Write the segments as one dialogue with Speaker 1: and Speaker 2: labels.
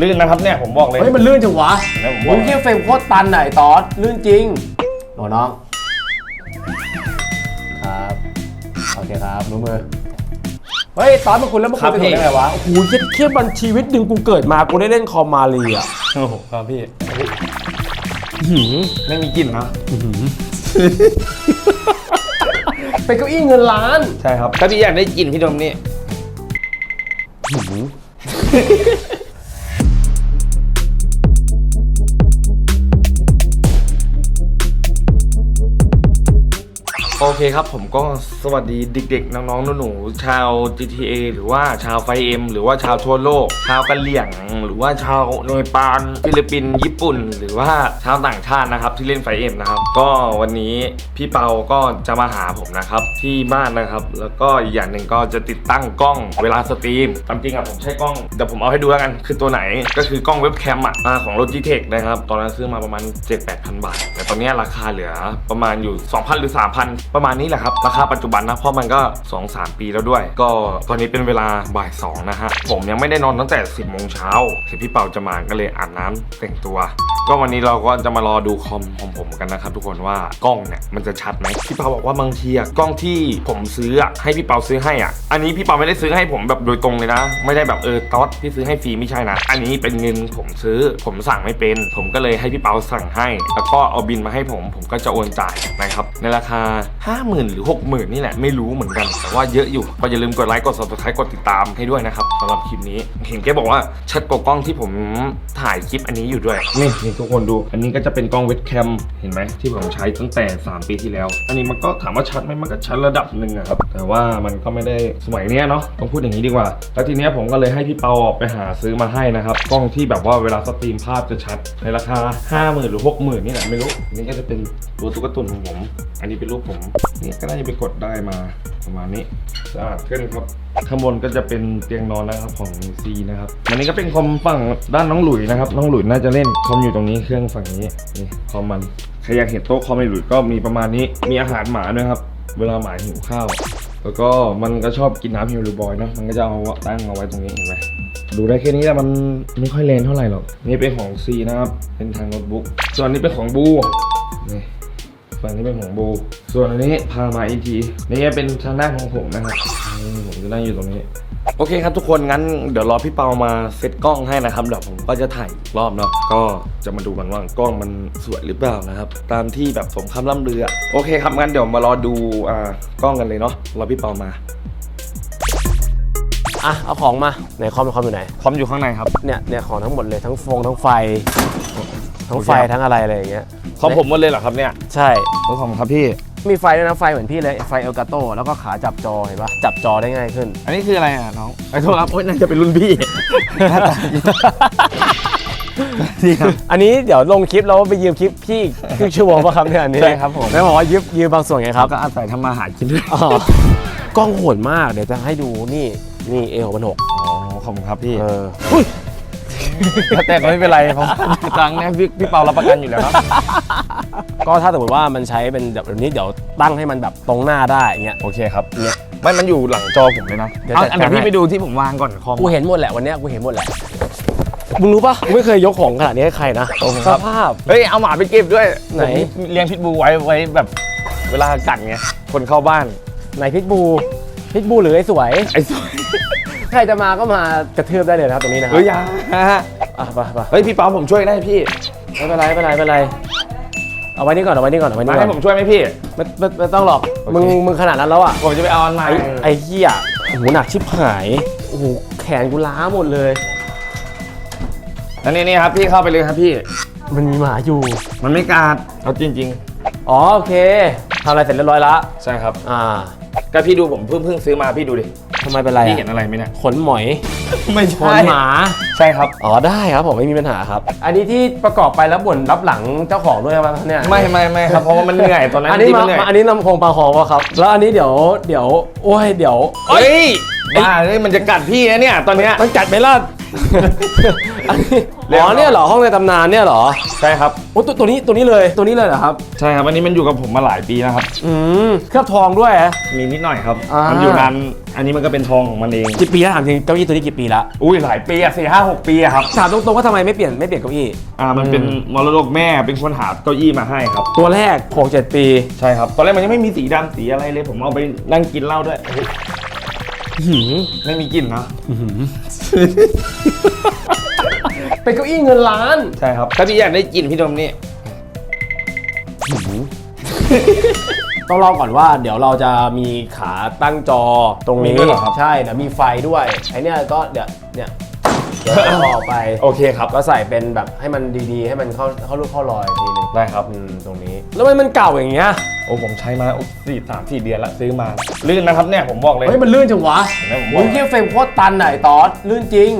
Speaker 1: ลื่นนะครับเนี่ยผมบอกเลย
Speaker 2: เฮ้ยมันลื่นจังวะ
Speaker 1: แล้วผมบ
Speaker 2: โอ้
Speaker 1: อก
Speaker 2: ยเฮียเฟรมโคตรตันไหนตอสลื่นจริงโหน้อง ครับโอเคครับรู้มือเฮ้ยตอนมาคุณแล้วมาคุยกันได้ไงวะโอ้โหเจ็ดเทียบวันชีวิตหนึ่งกูเกิดมากูได้เล่นคอมมาเรีอะ
Speaker 1: โอ้โหครับพี่หืมไม่มีกลิ่นนะ
Speaker 2: เป็นเก้าอี้เงินล้าน
Speaker 1: ใช่ครับ ถ้าพี่อยากได้กลิ่นพี่ดมนี่ โอเคครับผมก็สวัสดีเด็กๆ น้องๆหนูๆชาว GTA หรือว่าชาวไฟเอ็มหรือว่าชาวทั่วโลก ชาวกะเหรี่ยง หรือว่าชาวเนปาลฟิลิปปินส์ญี่ปุ่น หรือว่าชาวต่างชาตินะครับที่เล่นไฟเอ็มนะครับ ก็วันนี้พี่เปาก็จะมาหาผมนะครับที่บ้านนะครับ แล้วก็อีกอย่างหนึ่งก็จะติดตั้งกล้องเวลาสตรีมตามจริงอะผมใช้กล้องเดี๋ยวผมเอาให้ดูแล้วกันคือตัวไหนก็คือกล้องเว็บแคมอะของ Logitech นะครับตอนนั้นซื้อมาประมาณ 7-8,000 บาท แต่ตอนนี้ราคาเหลือประมาณอยู่ 2,000 หรือ 3,000ประมาณนี้แหละครับราคาปัจจุบันนะเพราะมันก็ 2-3 ปีแล้วด้วย ก็ตอนนี้เป็นเวลาบ่าย2นะฮะผมยังไม่ได้นอนตั้งแต่ 10โมงเช้าเห็นพี่เปาจะมาก็เลยอาบน้ำแต่งตัว ก็วันนี้เราก็จะมารอดูคอมของผมกันนะครับทุกคนว่ากล้องเนี่ยมันจะชัดไหมพี่เปาบอกว่าบางทีอะกล้องที่ผมซื้ออะให้พี่เปาซื้อให้อะอันนี้พี่เปาไม่ได้ซื้อให้ผมแบบโดยตรงเลยนะ ไม่ได้แบบเออต๊อดพี่ซื้อให้ฟรีไม่ใช่นะ อันนี้เป็นเงินผมซื้อ ผมสั่งไม่เป็น ผมก็เลยให้พี่เปาสั่งให้ แล้วก็เอาบินมาให้ผม ผมก็จะโอนจ่ายนะครับในราคา50,000 หรือ 60,000 นี่แหละ ไม่รู้เหมือนกัน แต่ว่าเยอะอยู่ก็อย่าลืมกดไลค์กด subscribe กดติดตามให้ด้วยนะครับสำหรับคลิปนี้ เห็นแกบอกว่าชัดกว่ากล้องที่ผมถ่ายคลิปอันนี้อยู่ด้วย นี่นี่ทุกคนดู อันนี้ก็จะเป็นกล้องเวทแคมเห็นไหมที่ผมใช้ตั้งแต่ 3 ปีที่แล้ว อันนี้มันก็ถามว่าชัดไหมมันก็ชัดระดับหนึ่งอะครับแต่ว่ามันก็ไม่ได้สมัยเนี้ยเนาะต้องพูดอย่างนี้ดีกว่า แล้วทีเนี้ยผมก็เลยให้พี่เปาออกไปหาซื้อมาให้นะครับกล้องที่แบบว่าเวลาสตรีมภาพจะชัดในราคา 50,000 หรือ 60,000 นี่แหละไม่รู้อันนี้ก็จะเป็นตัวตุ๊กตุนของผม อันนี้เป็นรูปผมนี่ก็น่าจะไปกดได้มาประมาณนี้สะอาดขึ้นครับข้างบนก็จะเป็นเตียงนอนนะครับของซีนะครับอันนี้ก็เป็นคอมฝั่งด้านน้องหลุยนะครับน้องหลุยน่าจะเล่นคอมอยู่ตรงนี้เครื่องฝั่งนี้นี่คอมมันใครอยากเห็นโต๊ะคอมในหลุยก็มีประมาณนี้มีอาหารหมาด้วยครับ เวลาหมาหิวข้าว แล้วก็มันก็ชอบกินน้ำฮิวลูบอยเนาะมันก็จะเอาตั้งเอาไว้ตรงนี้เห็นไหมดูได้แค่นี้แต่มันไม่ค่อยแรงเท่าไหร่หรอกนี่เป็นของซีนะครับเป็นทางโน้ตบุ๊กส่วนนี้เป็นของบูนี่ ฝั่งนี้เป็นของบู ส่วนอันนี้พามาอีกทีนี่เป็นทางด้านของผมนะครับนี่ผมจะนั่งอยู่ตรงนี้ โอเคครับทุกคนงั้นเดี๋ยวรอพี่เปามาเซตกล้องให้นะครับเดี๋ยวผมก็จะถ่ายอีกรอบเนาะก็จะมาดูกันว่ากล้องมันสวยหรือเปล่านะครับ ตามที่แบบสมคำล่ำลืออะโอเคครับงั้นเดี๋ยวมารอดูอ่ากล้องกันเลยเนาะรอพี่เปามา
Speaker 2: อะเอาของมาไหนคอมคอมอยู่ไหน
Speaker 1: พร้อมอยู่ข้างในครับ
Speaker 2: เนี่ยเนี่ยของทั้งหมดเลยทั้งฟงทั้งไฟ ทั้งไฟ
Speaker 1: โอเคครับ
Speaker 2: ทั้งอะไรอะไรอย่างเงี้ย
Speaker 1: ของผมหมดเลยเหรอครับเนี่ย
Speaker 2: ใช่
Speaker 1: ของผมครับพี่
Speaker 2: มีไฟด้วยนะไฟเหมือนพี่เลยไฟเอลกาโตแล้วก็ขาจับจอเห็นปะจับจอได้ง่ายขึ้น
Speaker 1: อันนี้คืออะไรอะน้องไอ้โทษครับโอ๊ยน่าจะเป็นรุ่นพี่นี่ครับ
Speaker 2: อันนี้เดี๋ยวลงคลิปแล้วไปยืมคลิปพี่ครึ่งชั่วโมงป่ะครับเนี่ยอันนี้
Speaker 1: ใช่ครับผม
Speaker 2: แล้วบอกว่ายืมยืมบางส่วนไงครับ
Speaker 1: ก็อาศัยทำมาหากินด้วย
Speaker 2: อ๋อกล้องโหดมากเดี๋ยวจะให้ดูนี่นี่เอหกพันหก
Speaker 1: อ๋อขอบคุณครับพี่
Speaker 2: เอออุ้ย
Speaker 1: แต่ก็ไม่เป็นไรเพราะตังค์เนี่ยพี่พี่เปารับประกันอยู่แล้วครับ
Speaker 2: ก็ถ้าสมมติว่ามันใช้เป็นแบบนี้เดี๋ยวตั้งให้มันแบบตรงหน้าได้เงี้ย
Speaker 1: โอเคครับเนี่ยไม่มันอยู่หลังจอผมเลยนะ
Speaker 2: เดี๋ยว
Speaker 1: เอา
Speaker 2: จัด
Speaker 1: อันเดี๋ยว
Speaker 2: การ
Speaker 1: พี่
Speaker 2: ให้
Speaker 1: ไปดูที่ผมวางก่อนคอม
Speaker 2: กูเห็นหมดแหละวันเนี้ยกูเห็นหมดแหละมึงรู้ปะกูไม่เคยยกของขนาดนี้ให้ใครนะ
Speaker 1: โอ้โห
Speaker 2: ส
Speaker 1: ครับ
Speaker 2: ภาพ
Speaker 1: เฮ้ยเอาหมาไปเก็บด้วย
Speaker 2: ไหน
Speaker 1: ผมเลี้ยงพิทบูไว้ไว้แบบ เวลากัดไงคนเข้าบ้าน
Speaker 2: ไหนพิทบูพิทบูหรือไอ้สวย
Speaker 1: ไอ้สวย
Speaker 2: ใครจะมาก็มากระทืบได้เลยนะครับตรงนี้นะครั
Speaker 1: เฮ้ยอยา
Speaker 2: อะไปไป
Speaker 1: เฮ้ยพี่เปาผมช่วยได้พี่
Speaker 2: ไม่เป็นไรไม่เป็นไรไม่เป็นไรเอาไว้นี่ก่อนเอาไว้นี่ก่อนเอาไว้
Speaker 1: มา
Speaker 2: นี่ก่
Speaker 1: ให้
Speaker 2: อน
Speaker 1: ผมช่วยไหมพี่
Speaker 2: ไม่ไม่ไม่ต้องหรอก
Speaker 1: โอเค
Speaker 2: มึงมึงขนาดนั้นแล้วอะ
Speaker 1: ผมจะไปเอาออนไล
Speaker 2: ไอ้
Speaker 1: น์
Speaker 2: ไอ้เหี้ยโอ้โหหนักชิบหายโอ้โหแขนกูล้าหมดเลย
Speaker 1: แล้วนี่นี่ครับพี่เข้าไปเลยครับพี่
Speaker 2: มันมีหมาอยู่
Speaker 1: มันไม่กัดเอาจริง
Speaker 2: อ๋อโอเคทำอะไรเสร็จเรียบร้อยละ
Speaker 1: ๆ ใช่ครับ
Speaker 2: อ่า
Speaker 1: ก็พี่ดูผมเพิ่งเพิ่งซื้อมาพี่ดูดิ
Speaker 2: ทำไมเป็นไร
Speaker 1: พี่
Speaker 2: อะ
Speaker 1: เห็นอะไรไหมเนี่ย
Speaker 2: ขนหมอย
Speaker 1: ไม่
Speaker 2: ขนหมา
Speaker 1: ใช่ครับ
Speaker 2: อ๋อได้ครับผมไม่มีปัญหาครับ อันนี้ที่ประกอบไปแล้วบ่นรับหลังเจ้าของด้วยครับเนี่ย
Speaker 1: ไม่ไม่ไม่ครับเพราะว่ามันเหนื่อยตอนนั้น
Speaker 2: อันนี้
Speaker 1: ที่
Speaker 2: มา
Speaker 1: มันเหนื่อย
Speaker 2: มาอันนี้นำโครงปลาหอมวะครับ แล้วอันนี้เดี๋ยวเดี๋ยวโอ้ยเดี๋ยว
Speaker 1: เฮ้ยบ้าเลยมันจะกัดพี่นะเนี่ยตอนเนี้ย
Speaker 2: มันกัดไหมล่ะ อันนี้อ๋อเนี่ยเหรอห้องในตำนานเนี่ยเหรอ
Speaker 1: ใช่ครับ
Speaker 2: โอ้ตัวตัวนี้ตัวนี้เลยตัวนี้เลยเหรอครับ
Speaker 1: ใช่ครับ อันนี้มันอยู่กับผมมาหลายปีนะครับ
Speaker 2: อืมเคลือบทองด้วยฮะ
Speaker 1: มีนิดหน่อยครับ
Speaker 2: อ่ามั
Speaker 1: มันอยู่นาน อันนี้มันก็เป็นทองของมันเอง
Speaker 2: กี่ปีแล้วถามจริงเก้าอี้ตัวนี้กี่ปีละ
Speaker 1: อุ้ยหลายปีอะสี่ห้าหกปีอะครับ
Speaker 2: ถามตรงๆว่าทำไมไม่เปลี่ยนไม่เปลี่ยนเก้าอี้
Speaker 1: อ่า มันเป็นมรดกแม่ เป็นคนหาเก้าอี้มาให้ครับ
Speaker 2: ตัวแรกหกเจ็ดปี
Speaker 1: ใช่ครับ ตอนแรกมันยังไม่มีสีดำสีอะไรเลย ผมเอาไปนั่งกินเหล้าด้วย
Speaker 2: หืม
Speaker 1: ไม่มีกลิ่นนะ
Speaker 2: เป็นเก้าอี้เงินล้าน
Speaker 1: ใช่ครับ ถ้าพี่อยากได้กลิ่นพี่ดมนี่
Speaker 2: ต้องเล่าก่อนว่าเดี๋ยวเราจะมีขาตั้งจอตรงนี้
Speaker 1: มีด้วยเหรอครับ
Speaker 2: ใช่เดี๋ยวมีไฟด้วยไอเนี้ยก็เดี๋ยวเนี่ยเดี๋ยวเอาออกไป
Speaker 1: โอเคครับ
Speaker 2: ก็ใส่เป็นแบบให้มันดีๆ ให้มันเข้าเข้ารูปเข้ารอยทีนึง
Speaker 1: ได้ครับ
Speaker 2: อืมตรงนี้ แล้วมันมันเก่าอย่างเงี้ย
Speaker 1: โอ้ผมใช้มาโอ้สี่สามสี่เดือนละซื้อมา ลื่นนะครับเนี่ยผมบอกเลย
Speaker 2: เฮ้ยมันลื่นจังวะ
Speaker 1: เห็นไหมผมบ
Speaker 2: โอ้
Speaker 1: อก
Speaker 2: ยเที่ยเฟรมโคตรตันไหนตอสลื่นจริง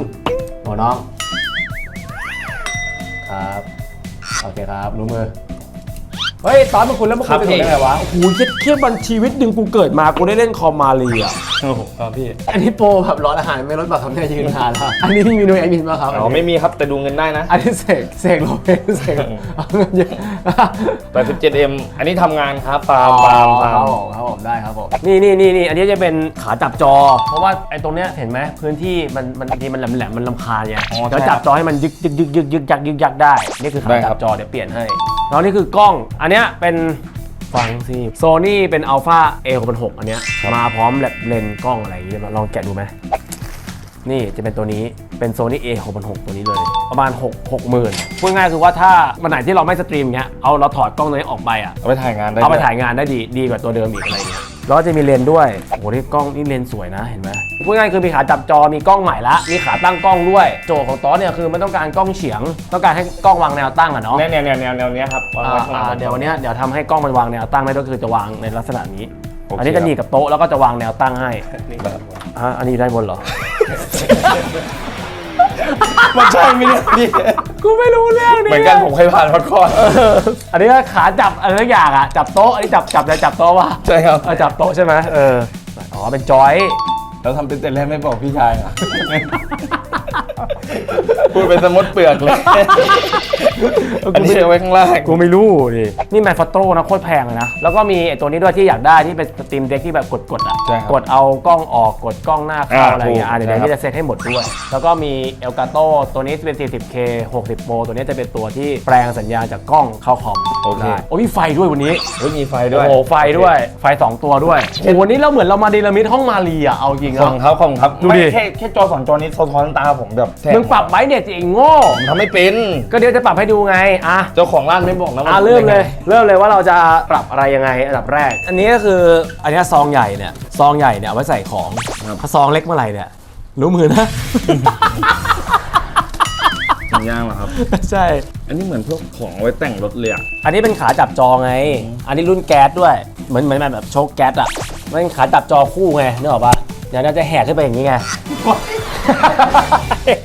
Speaker 2: โอ้น้อง ครับ โอเคครับรู้มือ เฮ้ยตอนมาคุณแล้วมาคุณไปถึงได้ไงวะ โอ้โหเทียเทียบวันชีวิตหนึ่งกูเกิดมากูได้เล่นคอมมาเรีย
Speaker 1: โอ้โหครับพี่
Speaker 2: อันนี้โปรแบบร้อนอาหารไม่ลดแบบทำให้ยืนนานแล้วอันนี้มีเมนูแอดมินป่ะครับ
Speaker 1: อ๋อไม่มีครับแต่ดูเงินได้นะ
Speaker 2: อันนี้เสกเสกโลเปเสกเอาเงินเยอะ
Speaker 1: 87M อันนี้ทำงานครับปาล์มปาล์มปา
Speaker 2: ค
Speaker 1: ล์
Speaker 2: รับ
Speaker 1: ม
Speaker 2: ผมครับผมได้ครับผม นี่นี่นี่นี่อันนี้จะเป็นขาจับจอ เพราะว่าไอ้ตรงเนี้ยเห็นไหมพื้นที่มันมันบางทีมันแหลมแหลมๆมันลำคาญไง
Speaker 1: อ๋อ
Speaker 2: แล้ว
Speaker 1: ใช่
Speaker 2: จับจอให้มันยึกยึกยึกยึกยึกยักยึกยักได้ นี่คือขา
Speaker 1: ได้ค
Speaker 2: จั
Speaker 1: รั
Speaker 2: บบจอเดี๋ยวเปลี่ยนให้ แล้วนี่คือกล้อง อันเนี้ยเป็นฟังสิโซนี่เป็น Alpha A 6 6 6อันเนี้ยมาพร้อมแบบเลนส์กล้องอะไรอย่างเงี้ยลองแกะดูไหมนี่จะเป็นตัวนี้เป็นโซนี่ A 6 6 0ตัวนี้เลย ประมาณ 6 6 0,000พูดง่ายๆคือว่าถ้าวันไหนที่เราไม่สตรีมเงี้ยเอาเราถอดกล้องตัวนี้ออกไปอะ
Speaker 1: เอาไปถ่ายงานได้
Speaker 2: เอาไป
Speaker 1: ด้วย
Speaker 2: ถ่ายงานได้ดีดีกว่าตัวเดิมอีกอะไรเงี้ย แล้วก็จะมีเลนส์ด้วย โอ้โหนี่กล้องนี่เลนส์สวยนะเห็นไหมพูดง่ายๆคือมีขาจับจอมีกล้องใหม่ละมีขาตั้งกล้องด้วย โจทย์ของตอสเนี่ยคือมันต้องการกล้องเฉียง ต้องการให้กล้องวางแนวตั้งอะเนาะ
Speaker 1: แนวแนวแนวแนวแนวเนี้ยครับวาง
Speaker 2: อ่า
Speaker 1: ไว้ข้างหลัง
Speaker 2: อ่าเดี๋ยววันเนี้ยเดี๋ยวทำให้กล้องมันวางแนวตั้งได้ก็คือจะวางในลักษณะนี้
Speaker 1: โอเค
Speaker 2: อันนี้จะหนีบกับโต๊ะแล้วก็จะวางแนวตั้งให้
Speaker 1: แบบ
Speaker 2: อะอันนี้ได้บนเหรอ
Speaker 1: มันใช่ไหมเนี่ยพี่
Speaker 2: กูไม่รู้เรื่องนี้
Speaker 1: เหมือนกันผมเคยผ่านมาก่อน
Speaker 2: เอออันนี้ก็ขาจับอะไรสักอย่างอะจับโต๊ะอันนี้จับจับอะไรจับโต๊ะวะ
Speaker 1: ใช่ครับ
Speaker 2: เออจับโต๊ะใช่ไหมเอออ๋อเป็นจอย
Speaker 1: แล้วทำเป็นแต่แรกไม่บอกพี่ชายอะ พูดเป็นสมมติเปลือกเลย อันนี้เอาไว้ข้างล่าง
Speaker 2: กูไม่รู้ดินี่แมนฟัตโตนะโคตรแพงเลยนะ แล้วก็มีไอ้ตัวนี้ด้วยที่อยากได้ที่เป็นสตรีมเด็กที่แบบกดๆอะ
Speaker 1: ใช่ครับ
Speaker 2: กดเอากล้องออกกดกล้องหน้าเข้า
Speaker 1: อ่า
Speaker 2: อะไรอย่างเงี้ยอะ
Speaker 1: ถูก
Speaker 2: เดี๋ยว
Speaker 1: ใช่ครับ
Speaker 2: นี่จะเซตให้หมดด้วย แล้วก็มีเอลกาโตตัวนี้เป็น 40K 60 Pro ตัวนี้จะเป็นตัวที่แปลงสัญญาณจากกล้องเข้าคอม
Speaker 1: โอเค
Speaker 2: ได้โอ้ยมีไฟด้วยวันนี้
Speaker 1: เฮ้ยมีไฟด้วย
Speaker 2: โอ้โหไฟด้วย ไฟ 2 ตัวด้วยโอ้โหวันนี้เราเหมือนเรามาเดลมิดห้องมาลีอะ เอาจริง
Speaker 1: ขอ
Speaker 2: อะ
Speaker 1: งครับของครับ
Speaker 2: ดูดิ
Speaker 1: ไม่แค่แค่จอสองจอนี้สะท้อนตาผมแบบแสบ
Speaker 2: มึงปรับไบรท์เน็ตสิไอ้โง่
Speaker 1: ผมทำไม่เป็น
Speaker 2: ก็เดี๋ยวจะปรับให้ดูไงอะ
Speaker 1: เจ้าของร้านไม่บอกนะว่า
Speaker 2: อะเริ่มเลย เริ่มเลยว่าเราจะปรับอะไรยังไงอันดับแรก อันนี้ก็คืออันนี้ซองใหญ่เนี่ยซองใหญ่เนี่ยเอาไว้ใส่ของถ้าซองเล็กเมื่อไหร่เนี่ยรู้มือนะ
Speaker 1: จริงย่างเหรอครับ
Speaker 2: ใช่
Speaker 1: อันนี้เหมือนพวกของเอาไว้แต่งรถเลยอะ
Speaker 2: อันนี้เป็นขาจับจอไง อันนี้รุ่นแก๊สด้วยเหมือนเหมือนแบบโชคแก๊สอะมันเป็นขาจับจอคู่ไงนึกออกปะเดี๋ยวเราจะแหกขึ้นไปอย่างนี้ไง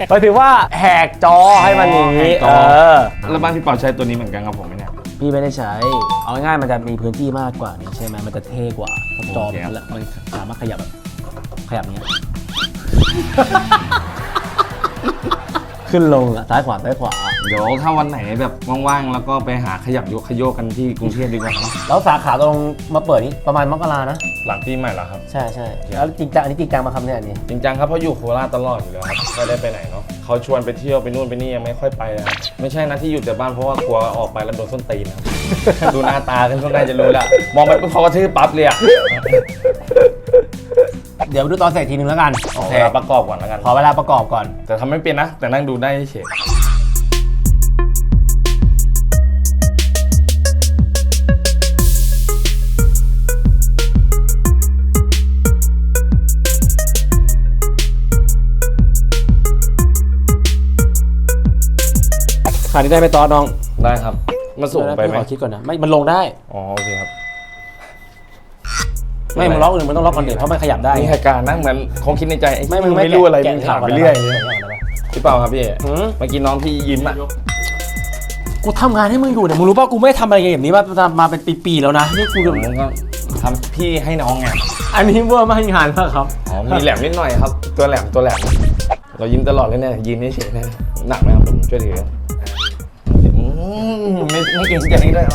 Speaker 2: หมายถึงว่าแหกจอให้มันอย่างนี้เออ
Speaker 1: แล้วบ้านพี่เปาใช้ตัวนี้เหมือนกันครับผมไหมเนี่ย
Speaker 2: พี่ไม่ได้ใช้ เอาง่ายๆมันจะมีพื้นที่มากกว่านี่ใช่ไหมมันจะเท่กว่าเพราะจอ
Speaker 1: โอเคครับ
Speaker 2: มันมันสามารถขยับแบบขยับอย่างเงี้ย ขึ้นลงอะซ้ายขวาซ้ายขวา
Speaker 1: เดี๋ยวถ้าวันไหนแบบว่างๆ แล้วก็ไปหาขยับยกขยโยกกันที่กรุงเทพดีกว่าเนอะ
Speaker 2: แล้วสาขาตรงมาเปิดนี่ประมาณมกรานะ
Speaker 1: หลังปีใหม่แล้วครับ
Speaker 2: ใช่ใช่แล้วจริงจังอันนี้จริงจังมาคำเนี่ยอันนี้
Speaker 1: จริงจังครับเพราะอยู่โคราชตลอดอยู่แล้วครับไม่ได้ไปไหนเนาะเขาชวนไปเที่ยวไปนู่นไปนี่ยังไม่ค่อยไปเลยครับไม่ใช่นะที่อยู่แต่บ้านเพราะว่ากลัวออกไปแล้วโดนส้นตีนครับ ดูหน้าตากันก็น่าจะรู้ละมองไปปุ๊บเขาก็ทื่อปั๊บเลยอะ
Speaker 2: เดี๋ยวดูตอนเสร็จทีนึงแล้วกัน
Speaker 1: ขอเวลาประกอบก่อนแล้วกัน
Speaker 2: ขอเวลาประกอบก่อน
Speaker 1: แต่ทำไม่เป็นนะ แต่นั่งดูได้เฉย
Speaker 2: นี้ได้ไหมตอสน้อง
Speaker 1: ได้ครับมาสูงไปไหม
Speaker 2: ขอคิดก่อนนะไม่มันลงได้
Speaker 1: อ๋อโอเคครับ
Speaker 2: ไม่มันล็อกอื่นมันต้องล็อกก่อนเดี๋ยวเพราะมันขยับได้
Speaker 1: มีเหตุการณ์นะเหมือนคงคิดในใจไม่
Speaker 2: มึง
Speaker 1: ไม่รู้อะไรมึงถามไปเรื่อยพี่เปล่าครับพี่เมื่อกี้น้องพี่ยิ้มอะ
Speaker 2: กูทำงานให้มึงอยู่เนี่ยมึงรู้ป่ะกูไม่ทำอะไรแบบนี้มามาเป็นปีๆแล้วนะนี่กู
Speaker 1: มึงก็ทำพี่ให้น้องไง
Speaker 2: อันนี้เวอร์มากงานมากครับ
Speaker 1: อ๋อมีแหลมนิดหน่อยครับ ตัวแหลมตัวแหลมเรายิ้มตลอดเลยเนี่ยยิ้มเฉยๆหนักไหมครับผมช่วยถือ ไม่ไม่กินเกลือนี่เลย